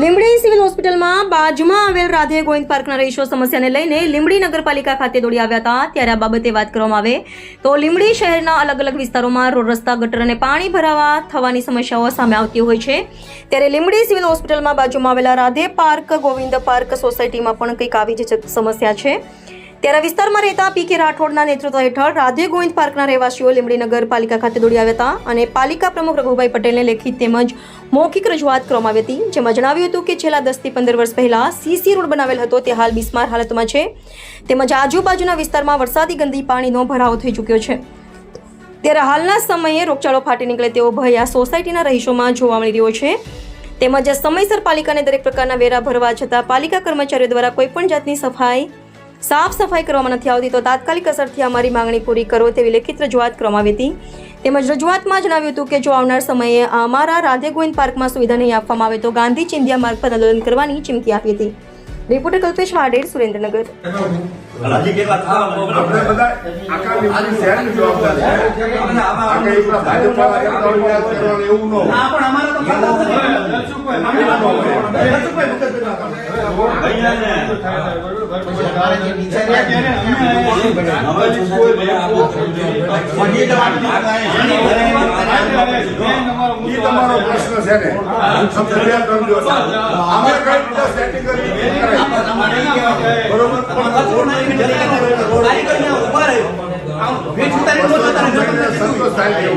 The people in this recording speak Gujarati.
લીંબડી સિવિલ હોસ્પિટલમાં બાજુમાં આવેલ રાધે ગોવિંદ પાર્કના રહીશો સમસ્યાને લઈને લીંબડી નગરપાલિકા ખાતે દોડી આવ્યા હતા. ત્યારે આ બાબતે વાત કરવામાં આવે તો લીંબડી શહેરના અલગ અલગ વિસ્તારોમાં રોડ રસ્તા, ગટર અને પાણી ભરાવા થવાની સમસ્યાઓ સામે આવતી હોય છે. ત્યારે લીંબડી સિવિલ હોસ્પિટલમાં બાજુમાં આવેલા રાધે પાર્ક, ગોવિંદ પાર્ક સોસાયટીમાં પણ કંઈક આવી જ સમસ્યા છે. ત્યારે વિસ્તારમાં રહેતા પી કે રાઠોડના નેતૃત્વ હેઠળ રાધે ગોવિંદ પાર્કના રહેવાસીઓ લીંબડી નગરપાલિકા ખાતે દોડી આવ્યા હતા અને પાલિકા પ્રમુખ રઘુભાઈ પટેલને લેખિત તેમજ મૌખિક રજૂઆત કરવામાં આવી હતી, જેમાં જણાવ્યું હતું કે છેલ્લા દસથી પંદર વર્ષ પહેલા સીસી રોડ બનાવેલ હતો, તે હાલ બિસ્માર હાલતમાં છે. તેમજ આજુબાજુના વિસ્તારમાં વરસાદી ગંદી પાણીનો ભરાવો થઈ ચૂક્યો છે. ત્યારે હાલના સમયે રોગચાળો ફાટી નીકળે તેવો ભય આ સોસાયટીના રહીશોમાં જોવા મળી રહ્યો છે. તેમજ સમયસર પાલિકાને દરેક પ્રકારના વેરા ભરવા છતાં પાલિકા કર્મચારીઓ દ્વારા કોઈપણ જાતની સફાઈ સાફ સફાઈ કરવામાં નથી આવતી તો તાત્કાલિક અસરથી અમારી માંગણી પૂરી કરો તેવી લેખિત રજૂઆત કરવામાં આવી હતી. તેમજ રજૂઆતમાં જણાવ્યું હતું કે જો આવનાર સમયે અમારા રાધે ગોવિંદ પાર્કમાં સુવિધા નહીં આપવામાં આવે તો ગાંધી ચિંધ્યા માર્ગ પર આંદોલન કરવાની ચીમકી આપી હતી. રિપોર્ટર કલ્પેશ વાડેર સુરેન્દ્રનગર. એવું તમારો પ્રશ્ન છે ને ફરિયાદ કરજો. અમે કઈ રીતે કરાવી. બરોબર ઊભા રહ્યો સંતોષ થાય